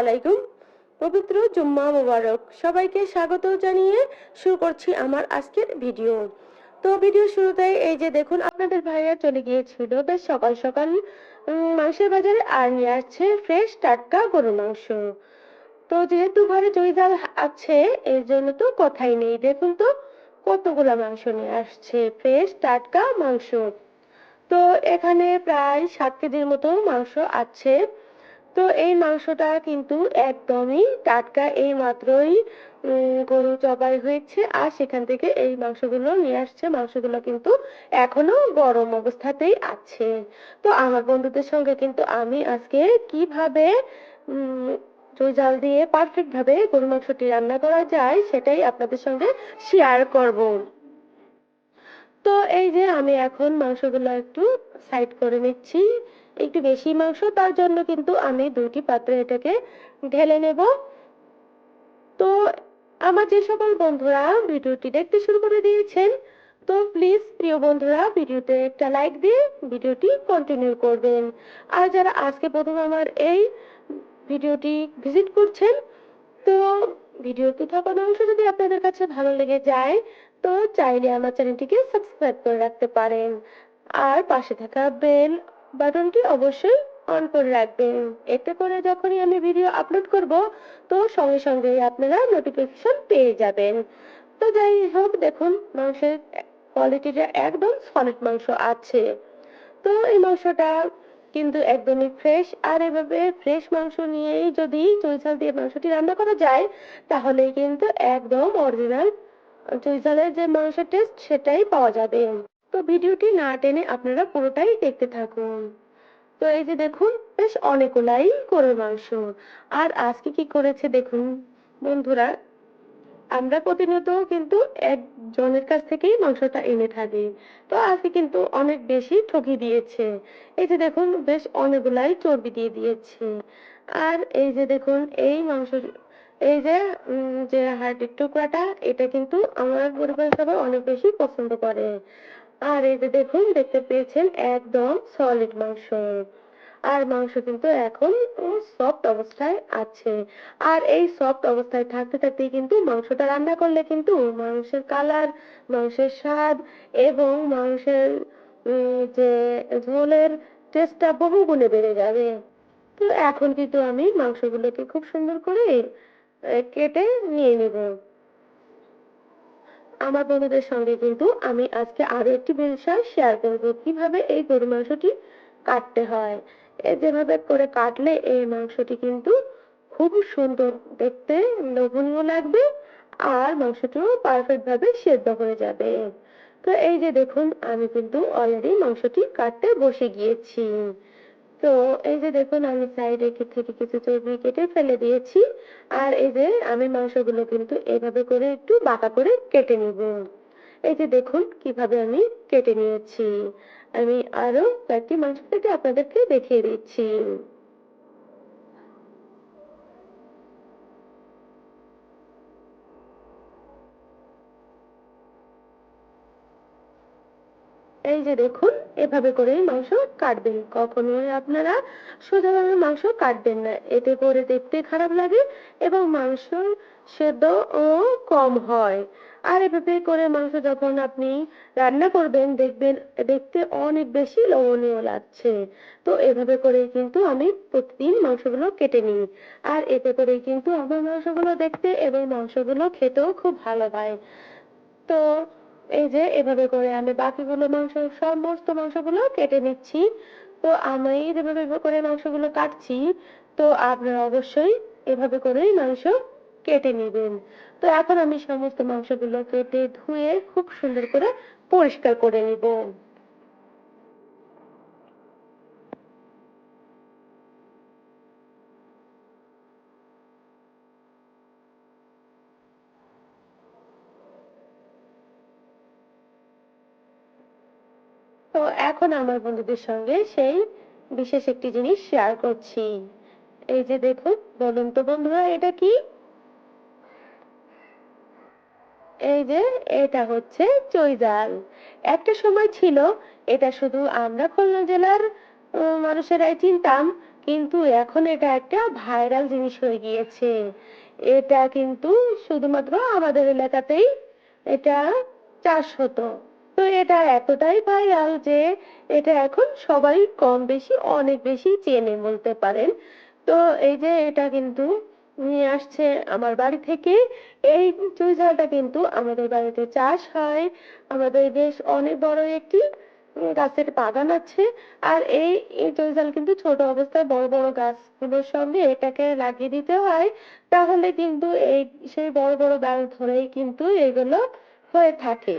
আলাইকুম। পবিত্র জুম্মা মোবারক। সবাইকে স্বাগত জানিয়ে শুরু করছি আমার আজকের ভিডিও। তো ভিডিও শুরুতেই এই যে দেখুন, আপনাদের ভাইয়া চলে গিয়েছিল। বেশ সকাল সকাল মাংসের বাজারে আর নিয়ে আসছে ফ্রেশ টাটকা গরুর মাংস। তো যেহেতু ঘরে জয়িদাল আছে, এর জন্য তো কথাই নেই। দেখুন তো, কতগুলা মাংস নিয়ে আসছে ফ্রেশ টাটকা মাংস। তো এখানে প্রায় সাত কেজির মতো মাংস আছে। তো এই মাংসটা কিন্তু একদমই টাটকা এই মাত্রই গরু জবাই হয়েছে। আর সেখান থেকে এই মাংসগুলো নিয়ে আসছে। মাংসগুলো কিন্তু এখনও গরম অবস্থাতেই আছে। তো আমার বন্ধুদের সঙ্গে কিন্তু আমি আজকে কীভাবে উম, জাল দিয়ে পারফেক্ট ভাবে গরু মাংসটি রান্না করা যায় সেটাই আপনাদের সঙ্গে শেয়ার করব। তো এই যে আমি এখন মাংসগুলো একটু সাইড করে নিচ্ছি। একটু বেশি মাংস, তার জন্য কিন্তু আমি দুইটি পাত্রে এটাকে ঢেলে নেব। তো আমার যে সকল বন্ধুরা ভিডিওটি দেখতে শুরু করে দিয়েছেন, তো প্লিজ প্রিয় বন্ধুরা, ভিডিওতে একটা লাইক দিয়ে ভিডিওটি কন্টিনিউ করবেন। আর যারা আজকে প্রথম আমার এই ভিডিওটি ভিজিট করছেন, তো ভিডিওতে থাকা অংশ যদি আপনাদের কাছে ভালো লেগে যায়, তো চাইলে আমার চ্যানেলটিকে সাবস্ক্রাইব করে রাখতে পারেন। আর পাশে থাকা বেল বাটনটি অবশ্যই অন করে রাখবেন। এতে করে যখনই আমি ভিডিও আপলোড করব, তো সঙ্গে সঙ্গে আপনারা নোটিফিকেশন পেয়ে যাবেন। তো যাই হোক, দেখুন, মাংসের কোয়ালিটিটা একদম সলিড মাংস আছে। তো এই মাংসটা কিন্তু একদমই ফ্রেশ আর এভাবে ফ্রেশ মাংস নিয়েই যদি চৈচাল দিয়ে মাংসটি রান্না করা যায়, তাহলে কিন্তু একদম অরিজিনাল চৈচালের যে মাংসের টেস্ট সেটাই পাওয়া যাবে। তো ভিডিওটি না টেনে আপনারা পুরোটাই দেখতে থাকুন। তো এই যে দেখুন, বেশ অনেকগুলাই গরুর মাংস। আর আজকে কি করেছে দেখুন, বন্ধুরা, আমরা প্রতিনিয়ত কিন্তু একজনের কাছ থেকেই মাংসটা এনে থাকি। তো আজকে কিন্তু অনেক বেশি ঠকি দিয়েছে। এই যে দেখুন, বেশ অনেকগুলাই চর্বি দিয়ে দিয়েছে। আর এই যে দেখুন, এই মাংস, এই যে যে হাড়ের টুকরাটা, এটা কিন্তু আমার পরিবারের সবাই অনেক বেশি পছন্দ করে। আর এই যে দেখুন, দেখতে পেয়েছেন একদম সলিড মাংস। আর মাংস কিন্তু এখন সফট অবস্থায় আছে। আর এই সফট অবস্থায় থাকতে থাকতে কিন্তু মাংসটা রান্না করলে কিন্তু মাংসের কালার মাংসের স্বাদ এবং মাংসের যে ঝোলের টেস্টটা বহু গুণে বেড়ে যাবে। তো এখন কিন্তু আমি মাংসগুলোকে খুব সুন্দর করে কেটে নিয়ে নেব। আমার বন্ধুদের সঙ্গে কিন্তু আমি আজকে আরও একটি বিষয় শেয়ার করব। কীভাবে এই গরু মাংসটি কাটতে হয়? যেভাবে করে কাটলে এই মাংসটি কিন্তু খুব সুন্দর দেখতে, লোভনীয় লাগবে আর মাংসটিও পারফেক্ট ভাবে সেদ্ধ হয়ে যাবে। তো এই যে দেখুন, আমি কিন্তু অলরেডি মাংসটি কাটতে বসে গিয়েছি। তো এই যে দেখুন, আমি সাইডে থেকে কিছু চর্বি কেটে ফেলে দিয়েছি। আর এই যে আমি মাংসগুলো কিন্তু এভাবে করে একটু বাঁকা করে কেটে নিব। এই যে দেখুন, কীভাবে আমি কেটে নিয়েছি। আমি আরও কয়েকটি মাংস কেটে আপনাদেরকে দেখিয়ে দিচ্ছি। এই যে দেখুন, এভাবে করে মাংস কাটবেন। কখনোই আপনারা সোজাভাবে মাংস কাটবেন না। এতে করে দেখতে খারাপ লাগে এবং মাংস সেদ্ধ ও কম হয়। আর এভাবে করে মাংস যখন আপনি রান্না করবেন, দেখবেন, দেখতে অনেক বেশি লোভনীয় লাগছে। তো এভাবে করে কিন্তু আমি প্রতিদিন মাংসগুলো কেটে নিই। আর এতে করে কিন্তু আমার মাংসগুলো দেখতে এবং মাংসগুলো খেতেও খুব ভালো হয়। তো এই যে, এভাবে করে আমি বাকিগুলো মাংস, সমস্ত মাংসগুলো কেটে নিচ্ছি। তো আমি যেভাবে করে মাংসগুলো কাটছি, তো আপনারা অবশ্যই এভাবে করেই মাংস কেটে নেবেন। তো এখন আমি সমস্ত মাংসগুলো কেটে ধুয়ে খুব সুন্দর করে পরিষ্কার করে নিব। তো এখন আমার বন্ধুদের সঙ্গে সেই বিশেষ একটি জিনিস শেয়ার করছি। এই যে দেখুন, বলুন তো বন্ধুরা, এটা কি? এই যে এটা হচ্ছে চৈজাল একটা সময় ছিল, এটা শুধু আমরা খুলনা জেলার মানুষেরাই চিনতাম, কিন্তু এখন এটা একটা ভাইরাল জিনিস হয়ে গিয়েছে। এটা কিন্তু শুধুমাত্র আমাদের এলাকাতেই এটা চাষ হতো। তো এটা এতটাই ভাইরাল যে এটা এখন সবাই কম বেশি অনেক বেশি চেনে বলতে পারেন। তো এই যে এটা কিন্তু নিয়ে আসছে আমার বাড়ি থেকে। এই চুই ঝালটা কিন্তু আমাদের বাড়িতে চাষ হয়। আমাদের বেশ অনেক বড় একটি গাছের বাগান আছে। আর এই চুই ঝাল কিন্তু ছোট অবস্থায় বড় বড় গাছগুলোর সঙ্গে এটাকে লাগিয়ে দিতে হয়। তাহলে কিন্তু এই সেই বড় বড় ডাল ধরেই কিন্তু এগুলো হয়ে থাকে।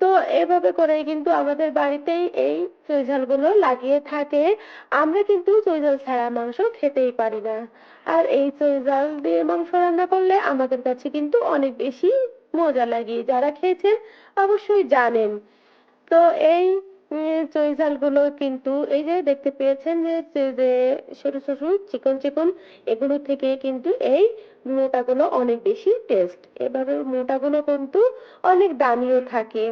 তো এভাবে করে কিন্তু আমাদের বাড়িতেই এই চুইঝালগুলো লাগিয়ে থাকে। আমরা কিন্তু চুইঝাল ছাড়া মাংস খেতেই পারি না। আর এই চুইঝাল দিয়ে মাংস রান্না করলে আমাদের কাছে কিন্তু অনেক বেশি মজা লাগে। যারা খেয়েছেন অবশ্যই জানেন। তো এই চুইঝালগুলো কিন্তু এই যে দেখতে পেয়েছেন যে যে সরু সরু চিকন চিকন, এগুলো থেকে কিন্তু এই মোটাগুলো অনেক বেশি টেস্ট এভাবে মোটাগুলো কিন্তু অনেক দামিও থাকে।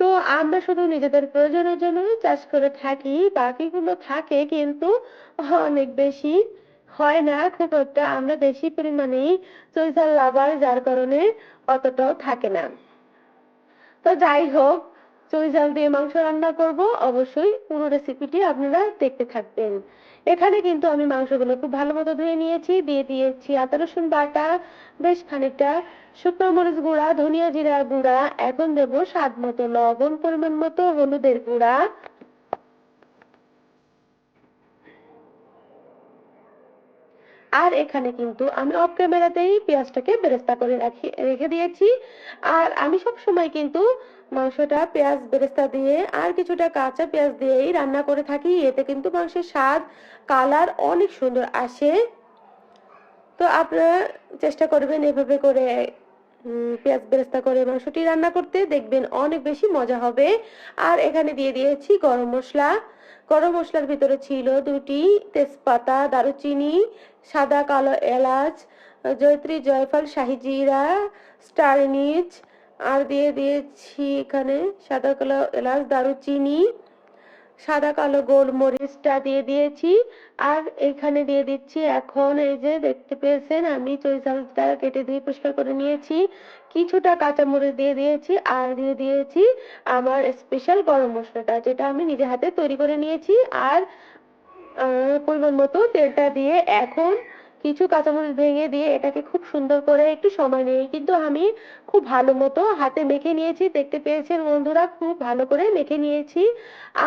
তো আমরা শুধু নিজেদের প্রয়োজনের জন্যই চাষ করে থাকি, বাকিগুলো থাকে কিন্তু অনেক বেশি হয় না, খুব একটা আমরা বেশি পরিমাণে চৈতাল লাভার, যার কারণে অতটাও থাকে না। তো যাই হোক চুই জাল দিয়ে মাংস রান্না করব, অবশ্যই পুরো রেসিপিটি আপনারা দেখতে থাকবেন। এখানে কিন্তু আমি মাংসগুলো খুব ভালো মতো ধুয়ে নিয়েছি, দিয়ে দিয়েছি আদা, রসুন বাটা, বেশ খানিকটা শুকনো মরিচ গুঁড়া, ধনিয়া জিরা গুঁড়া, এখন দেবো স্বাদ মতো লবণ পরিমাণ মতো হলুদের গুঁড়া। আর এখানে কিন্তু আমি অফ ক্যামেরাতেই পেঁয়াজটাকে বেরেস্তা করে রাখি, রেখে দিয়েছি। আর আমি সব সময় কিন্তু মাংসটা পেঁয়াজ বেরেস্তা দিয়ে আর কিছুটা কাঁচা পেঁয়াজ দিয়েই রান্না করে থাকি। এতে কিন্তু মাংসের স্বাদ, কালার অনেক সুন্দর আসে। তো আপনারা চেষ্টা করবেন এভাবে করে পেঁয়াজ বেরেস্তা করে মাংসটি রান্না করতে দেখবেন অনেক বেশি মজা হবে। আর এখানে দিয়ে দিয়েছি গরম মশলা। গরম মশলার ভিতরে ছিল দুটি তেজপাতা, দারুচিনি, সাদা কালো এলাচ, জয়ত্রী জয়ফল, শাহি জিরা, স্টার নিচ আর দিয়ে দিয়েছি এখানে সাদা কালো এলাচ, দারুচিনি। সাদা, কালো গোলমরিচটা দিয়ে দিয়েছি। আর এখানে দিয়ে দিচ্ছি এখন এই যে দেখতে পেয়েছেন, আমি চৈচালটা কেটে দিয়ে পরিষ্কার করে নিয়েছি। কিছুটা কাঁচামরিচ দিয়ে দিয়েছি আর দিয়ে দিয়েছি আমার স্পেশাল গরম মশলাটা, যেটা আমি নিজে হাতে তৈরি করে নিয়েছি। আর পরিমাণ মতো তেলটা দিয়ে এখন কিছু কাঁচামরিচ ভেঙে দিয়ে এটাকে খুব সুন্দর করে একটু সময় নিয়ে, কিন্তু আমি খুব ভালো মতো হাতে মেখে নিয়েছি, দেখতে পেয়েছেন বন্ধুরা, খুব ভালো করে মেখে নিয়েছি।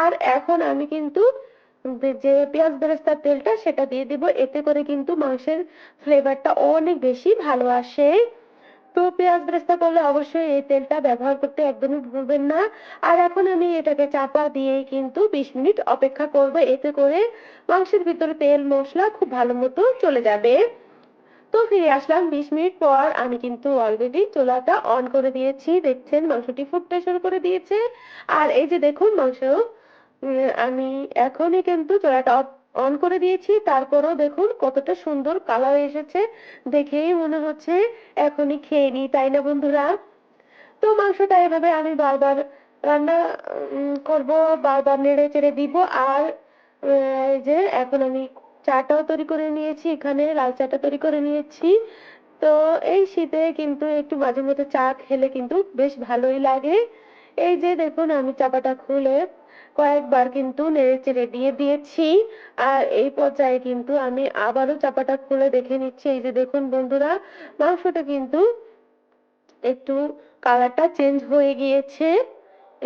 আর এখন আমি কিন্তু যে পেঁয়াজ বেরেস্তার তেলটা সেটা দিয়ে দিব, এতে করে কিন্তু মাংসের ফ্লেভারটা অনেক বেশি ভালো আসে। তো পেঁয়াজ বেরেস্তা করলে অবশ্যই এই তেলটা ব্যবহার করতে একদমই ভুলবেন না। আর এখন আমি এটাকে চাপা দিয়ে কিন্তু বিশ মিনিট অপেক্ষা করব। এতে করে মাংসের ভিতরে তেল, মশলা খুব ভালো মতো চলে যাবে। তো ফিরে আসলাম বিশ মিনিট পর। আমি কিন্তু অলরেডি চুলাটা অন করে দিয়েছি। দেখছেন মাংসটি ফুটতে শুরু করে দিয়েছে। আর এই যে দেখুন মাংস আমি এখনই কিন্তু চুলাটা অন করে দিয়েছি, তারপরও দেখুন কতটা সুন্দর কালার এসেছে, দেখেই মনে হচ্ছে এখনই খেয়ে নি তাই না বন্ধুরা? তো মাংসটা এভাবে আমি বারবার রান্না করব, বারবার নেড়ে চেড়ে দিব, আর যে এখন আমি চাটাও তৈরি করে নিয়েছি, এখানে লাল চাটা তৈরি করে নিয়েছি। তো এই শীতে কিন্তু একটু মাঝে মধ্যে চা খেলে কিন্তু বেশ ভালোই লাগে। এই যে দেখুন আমি চাপাটা খুলে কয়েকবার কিন্তু নেড়ে চেড়ে দিয়ে দিয়েছি। আর এই পর্যায়ে কিন্তু আমি আবারও চাপাটা খুলে দেখে নিচ্ছি। এই যে দেখুন বন্ধুরা, মাংসটা কিন্তু একটু কালারটা চেঞ্জ হয়ে গিয়েছে।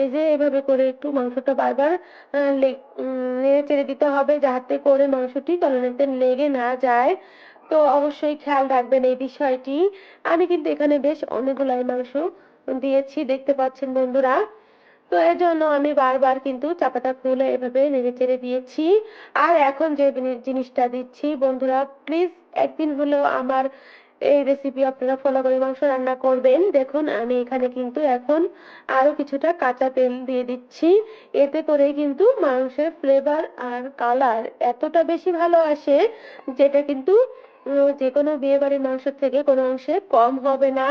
এই যে এভাবে করে একটু মাংসটা বারবার নেড়ে চেড়ে দিতে হবে যাতে করে মাংসটি তলানিতে লেগে না যায়। তো অবশ্যই খেয়াল রাখবেন এই বিষয়টি। আমি কিন্তু এখানে বেশ অনেকগুলাই মাংস দিয়েছি, দেখতে পাচ্ছেন বন্ধুরা। তো এর জন্য আমি বারবার কিন্তু চাপাটা খুলে এভাবে নেড়ে চেড়ে দিয়েছি। আর এখন যে জিনিসটা দিচ্ছি, বন্ধুরা প্লিজ একদিন হলেও আমার এই রেসিপি আপনারা ফলো করে মাংস রান্না করবেন। দেখুন, আমি এখানে কিন্তু এখন আরও কিছুটা কাঁচা তেল দিয়ে দিচ্ছি। এতে করে কিন্তু মাংসের ফ্লেভার আর কালার এতটা বেশি ভালো আসে যেটা কিন্তু যে কোনো বিয়ে বাড়ির মাংস থেকে কোনো অংশে কম হবে না।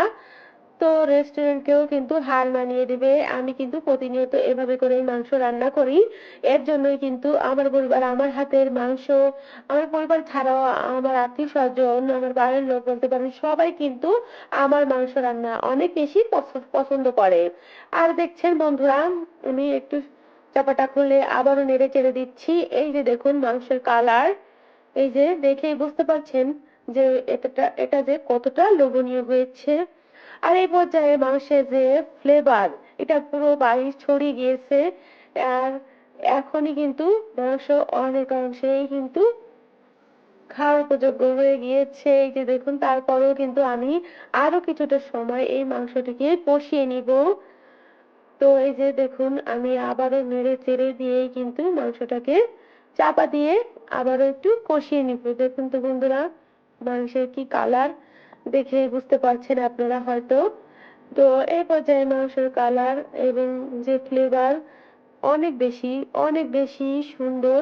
তো রেস্টুরেন্টকেও কিন্তু হার মানিয়ে দেবে। আমি কিন্তু প্রতিনিয়ত এভাবে করেই মাংস রান্না করি। এর জন্যই কিন্তু আমার পরিবার, আমার হাতের মাংস, আমার পরিবার ছাড়াও আমার আত্মীয় স্বজন, আমার বাড়ির লোক বলতে পারেন, সবাই কিন্তু আমার মাংস রান্না অনেক বেশি পছ- পছন্দ করে। আর দেখছেন বন্ধুরা, আমি একটু চাপাটা খুলে আবারও নেড়ে চেড়ে দিচ্ছি। এই যে দেখুন মাংসের কালার এই যে দেখেই বুঝতে পারছেন যে এটা এটা যে কতটা লোভনীয় হয়েছে। আর এই পর্যায়ে মাংসের যে ফ্লেভার এটা পুরো বাড়ি ছড়িয়ে গিয়েছে। আর এখনই কিন্তু মাংস অনেকাংশেই কিন্তু খাওয়ার উপযোগ্য হয়ে গিয়েছে। এই যে দেখুন, তারপরেও কিন্তু আমি আরও কিছুটা সময় এই মাংসটিকে কষিয়ে নিব। তো এই যে দেখুন, আমি আবারও নেড়ে চেড়ে দিয়েই কিন্তু মাংসটাকে চাপা দিয়ে আবারও একটু কষিয়ে নিব। দেখুন তো বন্ধুরা, মাংসের কি কালার দেখে বুঝতে পারছেন আপনারা হয়তো। তো এই পর্যায়ে মাংসের কালার এবং যে ফ্লেভার অনেক বেশি অনেক বেশি সুন্দর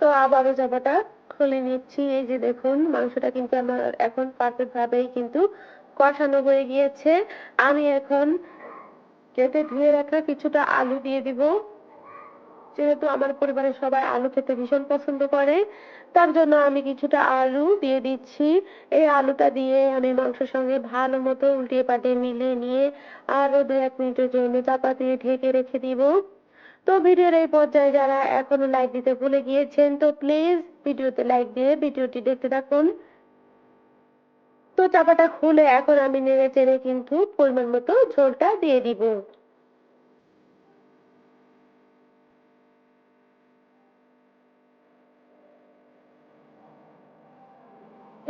তো আবারও জামাটা খুলে নিচ্ছি। এই যে দেখুন, মাংসটা কিন্তু আমার এখন পারফেক্ট ভাবেই কিন্তু কষানো হয়ে গিয়েছে। আমি এখন কেটে ধুয়ে রাখা কিছুটা আলু দিয়ে দিব। যেহেতু আমার পরিবারের সবাই আলু খেতে ভীষণ পছন্দ করে, তার জন্য আমি কিছুটা আলু দিয়ে দিচ্ছি। এই আলুটা দিয়ে আমি মাংসের সঙ্গে ভালো মতো উল্টিয়ে পাল্টে মিলিয়ে নিয়ে আরও দু এক মিনিটের জন্য চাপা দিয়ে ঢেকে রেখে দিব। তো ভিডিওর এই পর্যায়ে যারা এখনও লাইক দিতে ভুলে গিয়েছেন, তো প্লিজ ভিডিওতে লাইক দিয়ে ভিডিওটি দেখতে থাকুন। তো চাপাটা খুলে এখন আমি নেড়ে চেড়ে কিন্তু পরিমাণ মতো ঝোলটা দিয়ে দিব।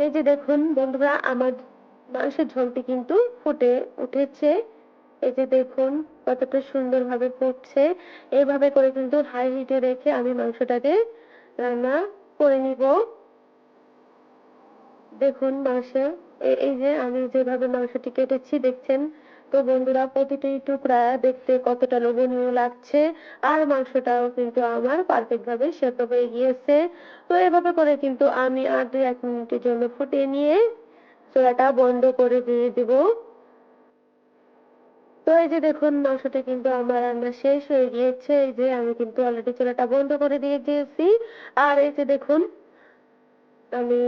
এই যে দেখুন বন্ধুরা, আমার মাংসের ঝোলটি কিন্তু ফুটে উঠেছে। এই যে দেখুন, কতটা সুন্দর ভাবে ফুটছে। এইভাবে করে কিন্তু হাই হিটে রেখে আমি মাংসটাকে রান্না করে নিব। দেখুন মাংস এই যে আমি যেভাবে মাংসটি কেটেছি, দেখছেন? তো বন্ধুরা, প্রতিটি টুকরা দেখতে কতটা লোভনীয় লাগছে। আর মাংসটাও কিন্তু আমার পারফেক্ট ভাবে সেদ্ধ হয়ে গিয়েছে। তো এভাবে করে কিন্তু আমি আর দুই এক মিনিটের জন্য ফুটিয়ে নিয়ে চুলাটা বন্ধ করে দিয়ে দিব। এই যে দেখুন মাংসটা কিন্তু আমার রান্না শেষ হয়ে গিয়েছে। এই যে আমি কিন্তু অলরেডি চুলাটা বন্ধ করে দিয়ে দিয়েছি। আর এই যে দেখুন, আমি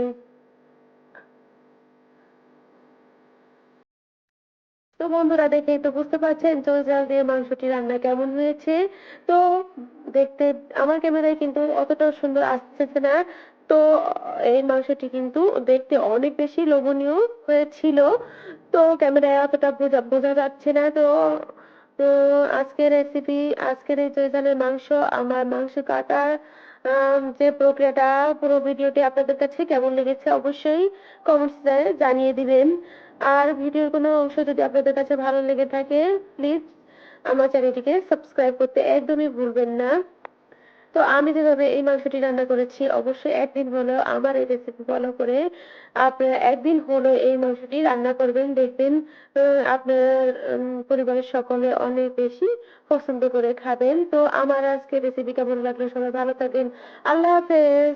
তো বন্ধুরা দেখেই তো বুঝতে পারছেন চোখ জাল দিয়ে মাংসটি রান্না কেমন হয়েছে। তো দেখতে, আমার ক্যামেরায় কিন্তু অতটা সুন্দর আসতেছে না। তো, এই মাংসটি কিন্তু দেখতে অনেক বেশি লোভনীয় হয়েছিল। তো ক্যামেরায় অতটা বোঝা বোঝা যাচ্ছে না। তো তো আজকের রেসিপি আজকের এই জয়জানের মাংস, আমার মাংস কাটার যে প্রক্রিয়াটা, পুরো ভিডিওটি আপনাদের কাছে কেমন লেগেছে অবশ্যই কমেন্টসে জানিয়ে দিবেন। আর ভিডিওর কোনো অংশ যদি আপনাদের কাছে ভালো লেগে থাকে প্লিজ আমার চ্যানেলটিকে সাবস্ক্রাইব করতে একদমই ভুলবেন না। তো আমি যেভাবে এই মাংসটি রান্না করেছি, অবশ্যই একদিন হলেও আমার এই রেসিপি ফলো করে আপনারা একদিন হলেও এই মাংসটি রান্না করবেন। দেখবেন আপনার পরিবারের সকলে অনেক বেশি পছন্দ করে খাবেন। তো আমার আজকে রেসিপি কেমন লাগল? সবাই ভালো থাকবেন। আল্লাহ হাফেজ।